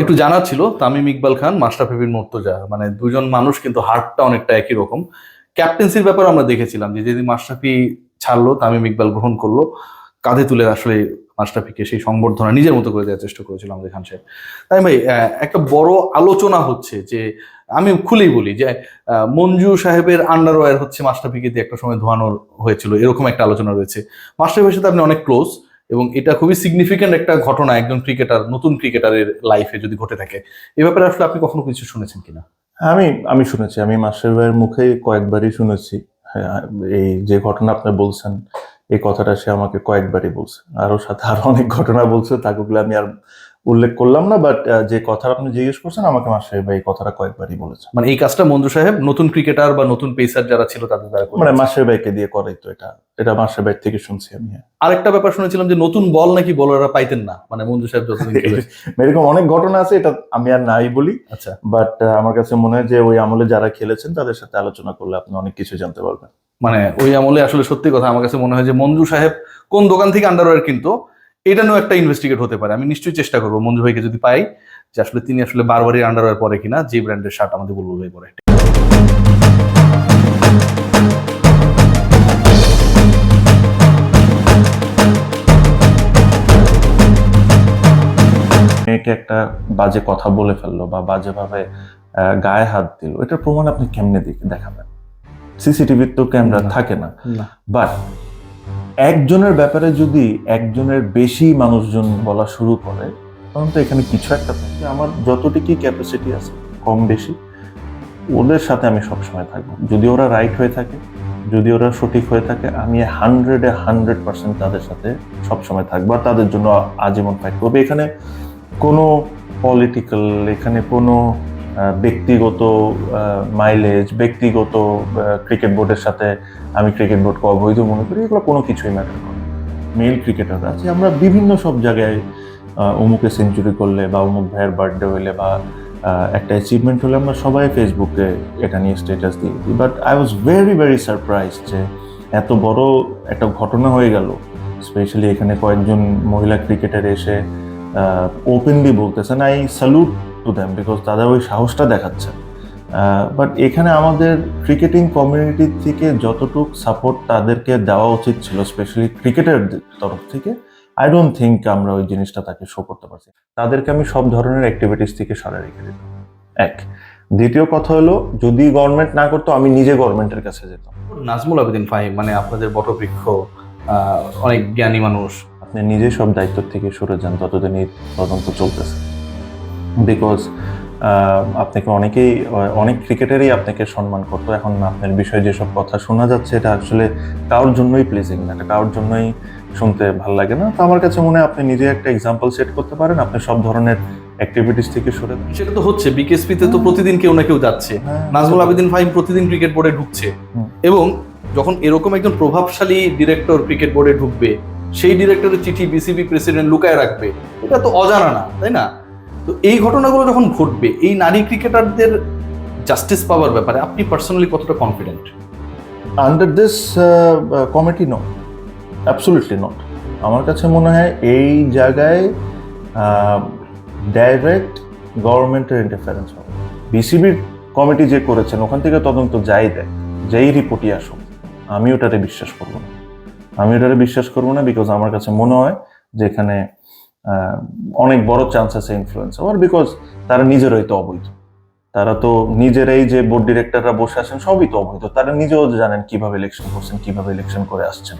একটু জানার ছিল, তামিম ইকবাল খান মাস্টার মাস্টারফি মুর্তজা। মানে দুজন মানুষ কিন্তু হার্টটা অনেকটা একই রকম। ক্যাপ্টেন্সির ব্যাপারে আমরা দেখেছিলাম যে যেদিন মাস্টারফি ছাড়লো, তামিম ইকবাল গ্রহণ করল, কাঁধে তুলে আসলে মাস্টারফিকে সেই সংবর্ধনা নিজের মতো করে দেওয়ার চেষ্টা করেছিল আমাদের খান সাহেব। তাই ভাই একটা বড় আলোচনা হচ্ছে যে, আমি খুলেই বলি যে মঞ্জু সাহেবের আন্ডারওয়্যার হচ্ছে মাস্টারফিকে দিয়ে একটা সময় ধোয়ানো হয়েছিল, এরকম একটা আলোচনা রয়েছে। মাস্টারফির সাথে আপনি অনেক ক্লোজ এবং এটা খুবই সিগনিফিক্যান্ট একটা ঘটনা একজন ক্রিকেটার নতুন ক্রিকেটারের লাইফে যদি ঘটে থাকে। এ ব্যাপারে আসলে আপনি কখনো কিছু শুনেছেন কিনা? আমি আমি শুনেছি আমি মাসের ভাইয়ের মুখে কয়েকবারই শুনেছি। হ্যাঁ, এই যে ঘটনা আপনি বলছেন এই কথাটা সে আমাকে কয়েকবারই বলছে। আরও সাথে আরও অনেক ঘটনা বলছে তাগুলো আমি আর উল্লেখ করলাম না বাট যে কথা আপনি জিজ্ঞেস করছেন আমাকে মাস্টার ভাই এই কথাটা কয়েকবারই বলেছে মানে এই কাজটা মঞ্জু সাহেব নতুন ক্রিকেটার বা নতুন পেসার যারা ছিল তাদের দ্বারা মানে মাস্টার ভাইকে দিয়ে করাই তো এটা। এটা মাস্টার ভাই থেকে শুনছি আমি হ্যাঁ। আরেকটা ব্যাপার শুনেছিলাম যে নতুন বল নাকি বলাররা পাইতেন না মানে মঞ্জু সাহেব যতদিন খেলেছে। এরকম অনেক ঘটনা আছে এটা আমি আর নাই বলি। আচ্ছা। বাট আমার কাছে মনে হয় যে ওই আমলে যারা খেলেছেন তাদের সাথে আলোচনা করলে আপনি অনেক কিছু জানতে পারবেন। মানে ওই আমলে আসলে সত্যি কথা আমার কাছে মনে হয় যে মঞ্জু সাহেব কোন দোকান থেকে আন্ডারওয়্যার কিনতো এটা নিয়েও একটা ইনভেস্টিগেট হতে পারে। আমি নিশ্চয়ই চেষ্টা করব। মঞ্জু ভাইকে যদি পাই যে আসলে তিনি আসলে বারবারই আন্ডারওয়্যার পরে কিনা যে ব্র্যান্ডের শার্ট আমাদের বলব ভাই পরে। মেয়েকে একটা বাজে কথা বলে ফেলল বা বাজেভাবে গায়ে হাত দিল। এটার প্রমাণ আপনি কেমনে দেখ- দেখাবেন? সিসিটিভির তো ক্যামেরা থাকে না। বাট একজনের ব্যাপারে যদি একজনের বেশি মানুষজন বলা শুরু করে, তখন তো এখানে কিছু একটা থাকে আমার যতটুকুই ক্যাপাসিটি আছে, কম বেশি, ওদের সাথে আমি সবসময় থাকব। যদি ওরা রাইট হয়ে থাকে, যদি ওরা সঠিক হয়ে থাকে, আমি হান্ড্রেডে হান্ড্রেড পার্সেন্ট তাদের সাথে সবসময় থাকব আর তাদের জন্য আজীবন ফাইট করব। এখানে কোনো পলিটিক্যাল এখানে কোনো ব্যক্তিগত মাইলেজ ব্যক্তিগত ক্রিকেট বোর্ডের সাথে আমি ক্রিকেট বোর্ডকে অবৈধ মনে করি, এগুলো কোনো কিছুই ম্যাটার করে মেল ক্রিকেটার আছে। আমরা বিভিন্ন সব জায়গায় অমুকে সেঞ্চুরি করলে বা অমুক ভাইয়ের বার্থডে হইলে বা একটা অ্যাচিভমেন্ট হলে আমরা সবাই ফেসবুকে এটা নিয়ে স্ট্যাটাস দিয়ে দিই। But I was very very surprise যে এত বড় একটা ঘটনা হয়ে গেল। স্পেশালি এখানে কয়েকজন মহিলা ক্রিকেটার এসে ওপেনলি বলতেছেন I salute to them because তাদের ওই সাহসটা দেখাচ্ছে। বাট এখানে আমাদের ক্রিকেটিং কমিউনিটি থেকে যতটুক সাপোর্ট তাদেরকে দেওয়া উচিত ছিল স্পেশালি ক্রিকেটের তরফ থেকে আই ডোন্ট থিঙ্ক আমরা ওই জিনিসটা তাকে শো করতে পারছি। তাদেরকে আমি সব ধরনের অ্যাক্টিভিটিস থেকে সরে রেখে দিতাম। এক দ্বিতীয় কথা হলো যদি গভর্নমেন্ট না করতো আমি নিজে গভর্নমেন্টের কাছে যেতাম। নাজমুল আবেদিন ফাহিম মানে আপনাদের বটবৃক্ষ আহ, অনেক জ্ঞানী মানুষ। আপনি নিজে সব দায়িত্ব থেকে সরে যান ততদিন এই তদন্ত চলতেছে। বিকজ আপনাকে অনেকেই অনেক ক্রিকেটারই আপনাকে সম্মান করতো। এখন আপনার বিষয়ে যেসব কথা শোনা যাচ্ছে এটা আসলে কারোর জন্যই প্লেজিং না এটা কারোর জন্যই শুনতে ভালো লাগে না। তো আমার কাছে মনে হয় আপনি নিজে একটা এক্সাম্পল সেট করতে পারেন আপনি সব ধরনের অ্যাক্টিভিটিস থেকে সরে সেটা তো হচ্ছে বিকেএসপিতে তো প্রতিদিন কেউ না কেউ যাচ্ছে। হ্যাঁ, নাজমুল আবেদিন ফাহিম প্রতিদিন ক্রিকেট বোর্ডে ঢুকছে। এবং যখন এরকম একজন প্রভাবশালী ডিরেক্টর ক্রিকেট বোর্ডে ঢুকবে সেই ডিরেক্টরের চিঠি বিসিবি প্রেসিডেন্ট লুকায় রাখবে এটা তো অজানা না তাই না? তো এই ঘটনাগুলো যখন ঘটবে, এই নারী ক্রিকেটারদের জাস্টিস পাওয়ার ব্যাপারে আপনি পার্সোনালি কতটা confident under this committee no absolutely not আমার কাছে মনে হয় এই জায়গায় ডাইরেক্ট গভর্নমেন্টের ইন্টারফারেন্স হবে। বিসিবির কমিটি যে করেছেন, ওখান থেকে তদন্ত যাই দেয় যেই রিপোর্টই আসুক, আমি ওটাতে বিশ্বাস করব না। আমি ওটাতে বিশ্বাস করব না বিকজ আমার কাছে মনে হয় যে এখানে অনেক বড় চান্স আছে ইনফ্লুয়েন্স হওয়ার বিকজ তারা নিজেরাই তো অবৈধ। তারা তো নিজেরাই যে বোর্ড ডিরেক্টররা বসে আছেন, সবই তো অবৈধ। তারা নিজেও জানেন কীভাবে ইলেকশন করছেন, কীভাবে ইলেকশন করে আসছেন।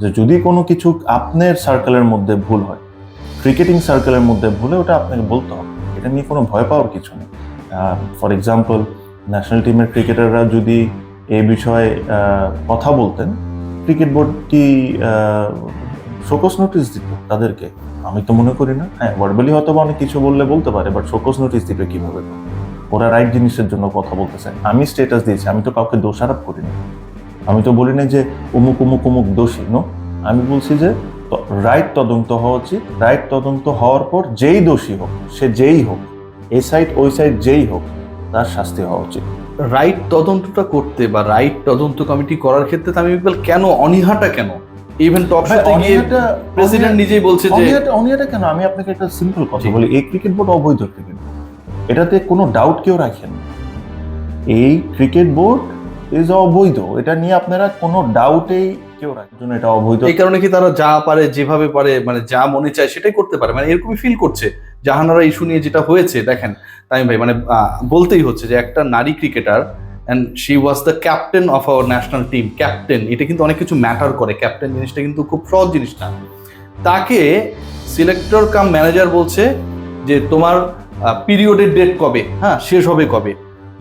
যে যদি কোনো কিছু আপনার সার্কেলের মধ্যে ভুল হয় ক্রিকেটিং সার্কেলের মধ্যে ভুলে ওটা আপনাকে বলতে হবে। এটা নিয়ে কোনো ভয় পাওয়ার কিছু নেই। ফর এক্সাম্পল ন্যাশনাল টিমের ক্রিকেটাররা যদি এই বিষয়ে কথা বলতেন ক্রিকেট বোর্ড কি শোকস নোটিশ দিত? তাদেরকে। আমি তো মনে করি না। হ্যাঁ ভার্বালি হয়তো বা অনেক কিছু বললে বলতে পারে বাট শোকস নোটিশ দিবে কীভাবে? ওরা রাইট জিনিসের জন্য কথা বলতেছে। আমি স্টেটাস দিয়েছি, আমি তো কাউকে দোষারোপ করিনি। আমি তো বলি না যে অমুক অমুক অমুক দোষী নো আমি বলছি যে রাইট তদন্ত হওয়া উচিত। রাইট তদন্ত হওয়ার পর যেই দোষী হোক, সে যেই হোক এই সাইড ওই সাইড যেই হোক, তার শাস্তি হওয়া উচিত। রাইট তদন্তটা করতে বা রাইট তদন্ত কমিটি করার ক্ষেত্রে তামিম ইকবাল কেন? অনীহাটা কেন? ইভেন টপ শোতে গিয়ে প্রেসিডেন্ট নিজেই বলছে যে অনিয়াটা কেন? আমি আপনাকে একটা সিম্পল কথা বলি। এই ক্রিকেট বোর্ড অবৈধ ক্রিকেট এটাতে কোনো ডাউট কেউ রাখেন এই ক্রিকেট বোর্ড ইজ অবৈধ। এটা নিয়ে আপনারা কোনো ডাউটেই কেউ রাখেন এটা অবৈধ। এই কারণে কি তারা যা পারে যেভাবে পারে মানে যা মনে চায় সেটাই করতে পারে। মানে এরকমই ফিল করছে। জাহানারা ইস্যু নিয়ে যেটা হয়েছে দেখেন তাই ভাই মানে বলতেই হচ্ছে যে একটা নারী cricketer and she was the captain of our national team captain এটা কিন্তু অনেক কিছু ম্যাটার করে। ক্যাপ্টেন জিনিসটা কিন্তু খুব সহজ জিনিস না তাকে সিলেক্টর কাম ম্যানেজার বলছে যে, তোমার পিরিয়ডের ডেট কবে? হ্যাঁ শেষ হবে কবে?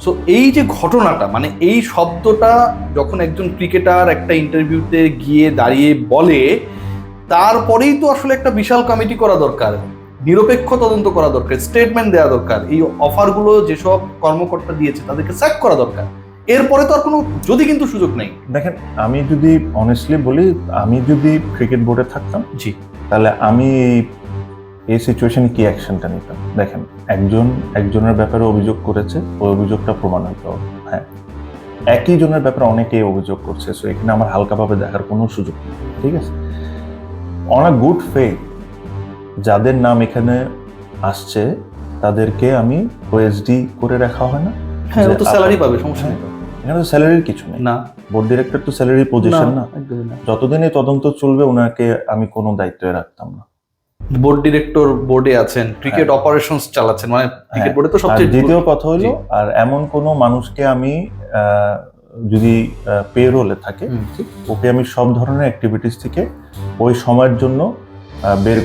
সো এই যে ঘটনাটা মানে এই শব্দটা যখন একজন ক্রিকেটার একটা ইন্টারভিউতে গিয়ে দাঁড়িয়ে বলে, তারপরেই তো আসলে একটা বিশাল কমিটি করা দরকার। নিরপেক্ষ তদন্ত করা দরকার স্টেটমেন্ট দেওয়া দরকার এই অফারগুলো যেসব কর্মকর্তা দিয়েছে তাদেরকে স্যাক করা দরকার। এরপরে তো আর কোনো যদি কিন্তু সুযোগ নেই। দেখেন আমি যদি অনেস্টলি বলি আমি যদি ক্রিকেট বোর্ডে থাকতাম জি। তাহলে আমি এই সিচুয়েশনে কি অ্যাকশনটা নিতাম? দেখেন একজন একজনের ব্যাপারে অভিযোগ করেছে ওই অভিযোগটা প্রমাণ হতে হবে। হ্যাঁ। একই জনের ব্যাপারে অনেকেই অভিযোগ করছে সো এখানে আমার হালকাভাবে দেখার কোনো সুযোগ নেই ঠিক আছে? অন আ গুড ফেথ যাদের নাম এখানে আসছে তাদেরকে আমি ওএসডি করে রাখা হয় না? হ্যাঁ তো স্যালারি পাবে সমস্যা নেই এখানে তো স্যালারির কিছু নেই। না। বোর্ড ডিরেক্টর তো স্যালারি পজিশন না যতদিন এই তদন্ত চলবে ওনাকে আমি কোনো দায়িত্বে রাখতাম না। বোর্ড ডিরেক্টর বোর্ডে আছেন ক্রিকেট অপারেশনস চালাচ্ছেন মানে ক্রিকেট বোর্ডে তো সবচেয়ে দ্বিতীয় কথা হলো আর এমন কোনো মানুষকে আমি যদি পে রোলে থাকে ওকে আমি সব ধরনের অ্যাক্টিভিটিস থেকে ওই সময়ের জন্য বের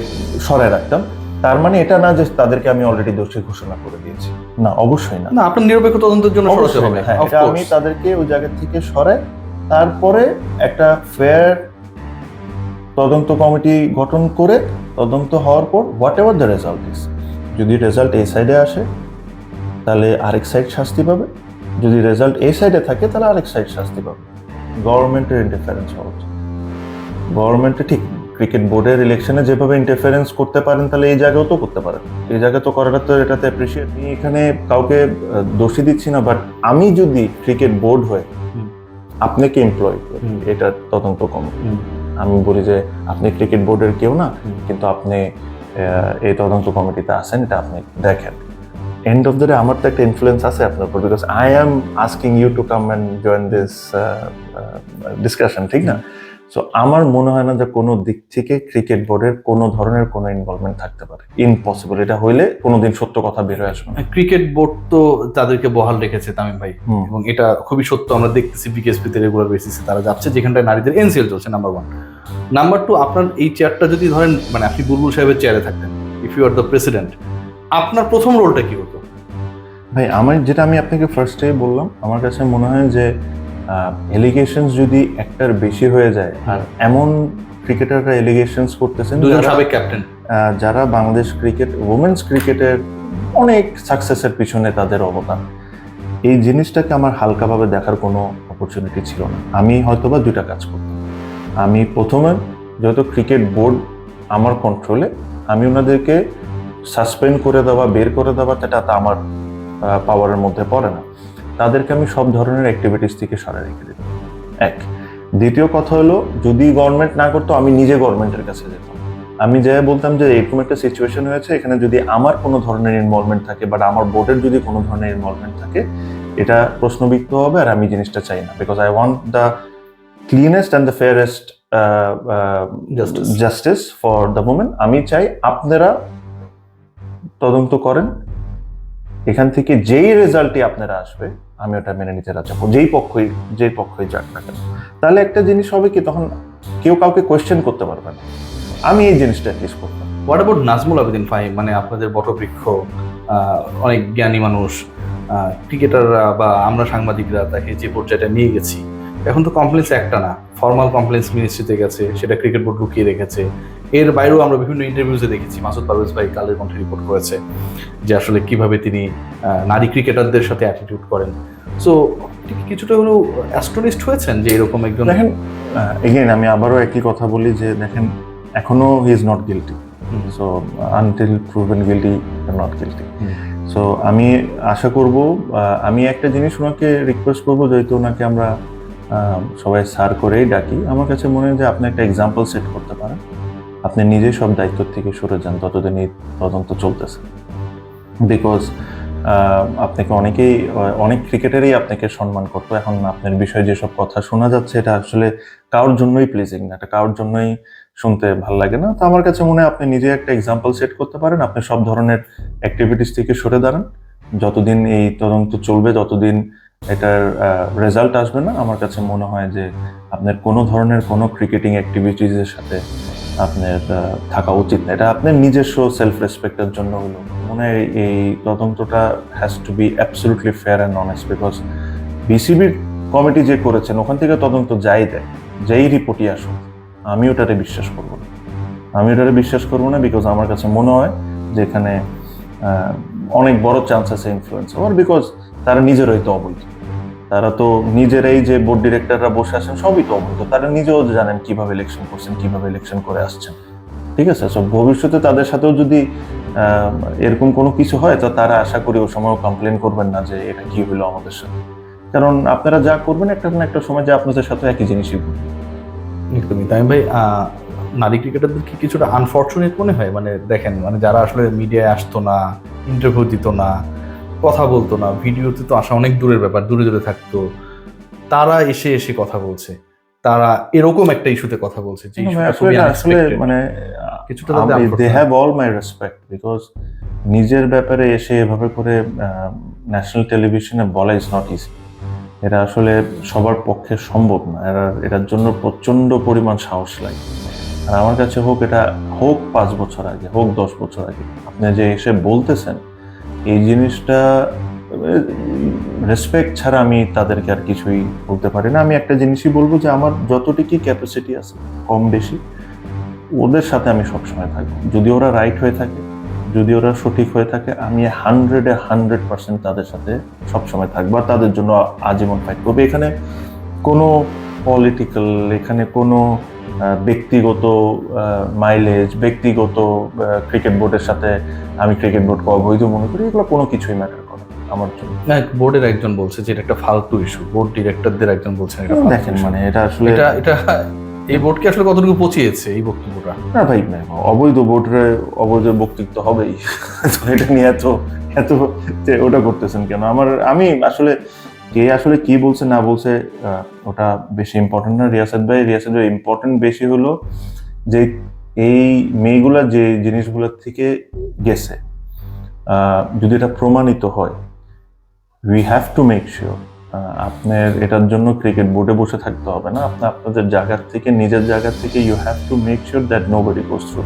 সরায় রাখতাম। তার মানে এটা না যে তাদেরকে আমি অলরেডি দোষী ঘোষণা করে দিয়েছি। না অবশ্যই না। না আপনার নিরপেক্ষ তদন্তের জন্য অবশ্যই হবে। হ্যাঁ, আমি তাদেরকে ওই জায়গা থেকে সরাই তারপরে একটা ফেয়ার তদন্ত কমিটি গঠন করে তদন্ত হওয়ার পর whatever the result is যদি রেজাল্ট এই সাইডে আসে তাহলে আরেক সাইড শাস্তি পাবে। যদি রেজাল্ট এই সাইডে থাকে তাহলে আরেক সাইড শাস্তি পাবে। গভর্নমেন্টের ইন্টারফারেন্স হওয়া উচিত। গভর্নমেন্টে ঠিক ক্রিকেট বোর্ডের ইলেকশনে যেভাবে ইন্টারফারেন্স করতে পারেন তাহলে এই জায়গাও তো করতে পারেন। এই জায়গা তো করাটা তো এটাতে অ্যাপ্রিসিয়েট আমি এখানে কাউকে দোষী দিচ্ছি না বাট আমি যদি ক্রিকেট বোর্ড হয়ে আপনাকে এমপ্লয় করি এটা তদন্ত হুম। আমি বলি যে আপনি ক্রিকেট বোর্ডের কেউ না কিন্তু আপনি এই তদন্ত কমিটিতে আসেন এটা আপনি দেখেন। এন্ড অফ দ্য ডে আমার তো একটা ইনফ্লুয়েন্স আছে আপনার উপর because I am asking you to come and join this discussion ঠিক না? সো আমার মনে হয় না যে কোনো দিক থেকে ক্রিকেট বোর্ডের কোনো ধরনের কোনো ইনভলভমেন্ট থাকতে পারে। ইম্পসিবল এটা হইলে কোনোদিন সত্য কথা বের হয়ে আসবে ক্রিকেট বোর্ড তো তাদেরকে বহাল রেখেছে তামিম ভাই। এবং এটা খুবই সত্য আমরা দেখতেছি বিকেএসপিতে রেগুলার বেসিসে তারা যাচ্ছে যেখানটায় নারীদের এনসিএল চলছে নাম্বার ওয়ান নাম্বার টু আপনার এই চেয়ারটা যদি ধরেন মানে আপনি বুলবুল সাহেবের চেয়ারে থাকতেন if you are the president আপনার প্রথম রোলটা কি হতো? ভাই আমার যেটা আমি আপনাকে ফার্স্টে বললাম আমার কাছে মনে হয় যে এলিগেশনস যদি একটার বেশি হয়ে যায় আর এমন ক্রিকেটাররা এলিগেশনস করতেছেন দুজন সাবেক ক্যাপ্টেন যারা বাংলাদেশ ক্রিকেট উমেন্স ক্রিকেটের অনেক সাকসেসের পিছনে তাদের অবদান। এই জিনিসটাকে আমার হালকাভাবে দেখার কোনো অপরচুনিটি ছিল না। আমি হয়তোবা দুইটা কাজ করতাম। আমি প্রথমে যেহেতু ক্রিকেট বোর্ড আমার কন্ট্রোলে আমি ওনাদেরকে সাসপেন্ড করে দেওয়া বের করে দেওয়া সেটা তো আমার পাওয়ারের মধ্যে পড়ে না। তাদেরকে আমি সব ধরনের অ্যাক্টিভিটিস থেকে সরে রেখে দিতাম এক দ্বিতীয় কথা হলো যদি গভর্নমেন্ট না করতো আমি নিজে গভর্নমেন্টের কাছে যেতাম। আমি যাই বলতাম যে এরকম একটা সিচুয়েশন হয়েছে এখানে যদি আমার কোনো ধরনের ইনভলভমেন্ট থাকে বাট আমার বোর্ডের যদি কোনো ধরনের ইনভলভমেন্ট থাকে এটা প্রশ্নবিদ্ধ হবে আর আমি জিনিসটা চাই না। Because I want the cleanest and the fairest justice for the moment আমি চাই আপনারা তদন্ত করেন এখান থেকে যেই রেজাল্টই আপনারা আসবে, আমি ওটা মেনে নিতে রাজি হব। যেই পক্ষই যেই পক্ষই যাক না কেন। তাহলে একটা জিনিস হবে কি, তখন কেউ কাউকে কোয়েশ্চেন করতে পারবে না। আমি এই জিনিসটা অ্যাটলিস্ট করতাম। What about Nazmul Abedin Fahim? মানে আপনাদের বটবৃক্ষ অনেক জ্ঞানী মানুষ ক্রিকেটাররা বা আমরা সাংবাদিকরা তাকে যে পর্যায়টা নিয়ে গেছি, এখন তো কমপ্লেন্স একটা না। ফর্মাল কমপ্লেন্স মিনিস্ট্রিতে গেছে, সেটা ক্রিকেট বোর্ড লুকিয়ে রেখেছে। এর বাইরেও আমরা বিভিন্ন ইন্টারভিউজে দেখেছি। মাসুদ পারভেজ ভাই কালের কণ্ঠে রিপোর্ট করেছে যে আসলে কীভাবে তিনি নারী ক্রিকেটারদের সাথে অ্যাটিটিউড করেন। সো কিছুটা হলেও অ্যাস্ট্রোনিস্ট হয়েছেন যে এরকম একজন দেখেন এগেইন আমি আবারও একই কথা বলি যে দেখেন এখনও he is not guilty so until proven guilty not guilty so আমি আশা করব আমি একটা জিনিস ওনাকে রিকোয়েস্ট করব যেহেতু ওনাকে আমরা সবাই স্যার করেই ডাকি। আমার কাছে মনে হয় যে আপনি একটা এক্সাম্পল সেট করতে পারেন। আপনি নিজে সব দায়িত্ব থেকে সরে যান, ততদিন এই তদন্ত চলতেছে। বিকজ আপনাকে অনেকেই, অনেক ক্রিকেটারই আপনাকে সম্মান করতো। এখন আপনার বিষয়ে যেসব কথা শোনা যাচ্ছে, এটা আসলে কারোর জন্যই প্লিজিং না, এটা কারোর জন্যই শুনতে ভালো লাগে না। তো আমার কাছে মনে হয় আপনি নিজে একটা এক্সাম্পল সেট করতে পারেন, আপনি সব ধরনের অ্যাক্টিভিটিস থেকে সরে দাঁড়ান। যতদিন এই তদন্ত চলবে, ততদিন এটার রেজাল্ট আসবে না। আমার কাছে মনে হয় যে আপনার কোনো ধরনের কোনো ক্রিকেটিং অ্যাক্টিভিটিসের সাথে আপনার থাকা উচিত না। এটা আপনার নিজস্ব সেলফ রেসপেক্টের জন্য হলো মনে হয় এই তদন্তটা has to be absolutely fair and honest because বিসিবির কমিটি যে করেছেন, ওখান থেকে তদন্ত যাই দেয়, যেই রিপোর্টই আসুক, আমি ওটারে বিশ্বাস করব না। আমি ওটারে বিশ্বাস করব না বিকজ আমার কাছে মনে হয় যে এখানে অনেক বড় চান্স আছে ইনফ্লুয়েন্স হওয়ার বিকজ তারা নিজেরাই তো অবৈধ। তারা তো নিজেরাই যে বোর্ড ডিরেক্টররা বসে আছেন, সবই তো অবৈধ। তারা নিজেও জানেন কীভাবে ইলেকশন করছেন, কীভাবে ইলেকশন করে আসছেন। ঠিক আছে? সব ভবিষ্যতে তাদের সাথেও যদি এরকম কোনো কিছু হয়, তো তারা আশা করি ওই সময়ও কমপ্লেন করবেন না যে এটা কি হলো আমাদের সাথে। কারণ আপনারা যা করবেন, একটা না একটা সময় যে আপনাদের সাথে একই জিনিসই ঘটবে। একদমই। তাই ভাই নারী ক্রিকেটারদের কি কিছুটা আনফর্চুনেট মনে হয়? মানে দেখেন মানে যারা আসলে মিডিয়ায় আসতো না ইন্টারভিউ দিত না কথা বলতো না। ভিডিওতে তো আসা অনেক দূরের ব্যাপার দূরে দূরে থাকতো। তারা এসে এসে কথা বলছে। তারা এরকম একটা ইস্যুতে কথা বলছে যে আসলে। মানে কিছুটা তাদের they have all my respect because নিজের ব্যাপারে এসে এভাবে করে ন্যাশনাল টেলিভিশনে বলা ইজ নট ইজি এটা আসলে সবার পক্ষে সম্ভব না। এরা এটার জন্য প্রচণ্ড পরিমাণ সাহস লাগে। আর আমার কাছে হোক এটা হোক পাঁচ বছর আগে হোক দশ বছর আগে আপনি যে এসে বলতেছেন এই জিনিসটা রেসপেক্ট ছাড়া আমি তাদেরকে আর কিছুই বলতে পারি না। আমি একটা জিনিসই বলব যে আমার যতটুকু ক্যাপাসিটি আছে, কম বেশি, ওদের সাথে আমি সবসময় থাকব। যদি ওরা রাইট হয়ে থাকে, যদি ওরা সঠিক হয়ে থাকে, আমি হান্ড্রেডে হান্ড্রেড পার্সেন্ট তাদের সাথে সবসময় থাকব আর তাদের জন্য আজীবন ফাইট করব। এখানে কোনো পলিটিক্যাল এখানে কোনো ব্যক্তিগত মাইলেজ ব্যক্তিগত ক্রিকেট বোর্ডের সাথে আমি ক্রিকেট বোর্ডকে অবৈধ মনে করি এগুলো কোনো কিছুই ম্যাটার করে আমার জন্য। না বোর্ডের একজন বলছে যে এটা একটা ফালতু ইস্যু বোর্ড ডিরেক্টরদের একজন বলছেন এটা দেখেন মানে এটা আসলে এটা এটা এই বোর্ডকে আসলে কতটুকু পচিয়েছে এই বক্তব্যটা? না ভাই না, অবৈধ ভোটরে অবৈধ বক্তৃত্ব হবেই। তো এটা নিয়ে এত এত ওটা করতেছেন কেন? আমার আমি আসলে কে আসলে কি বলছে, না বলছে ওটা বেশি ইম্পর্টেন্ট না। রিয়াসাদ ভাই রিয়াসাদ ভাই ইম্পর্টেন্ট বেশি হলো যে এই মেয়েগুলা যে জিনিসগুলোর থেকে গেছে যদি এটা প্রমাণিত হয় we have to make sure আপনার এটার জন্য ক্রিকেট বোর্ডে বসে থাকতে হবে না। আপনি আপনাদের জায়গার থেকে, নিজের জায়গা থেকে you have to make sure that nobody goes through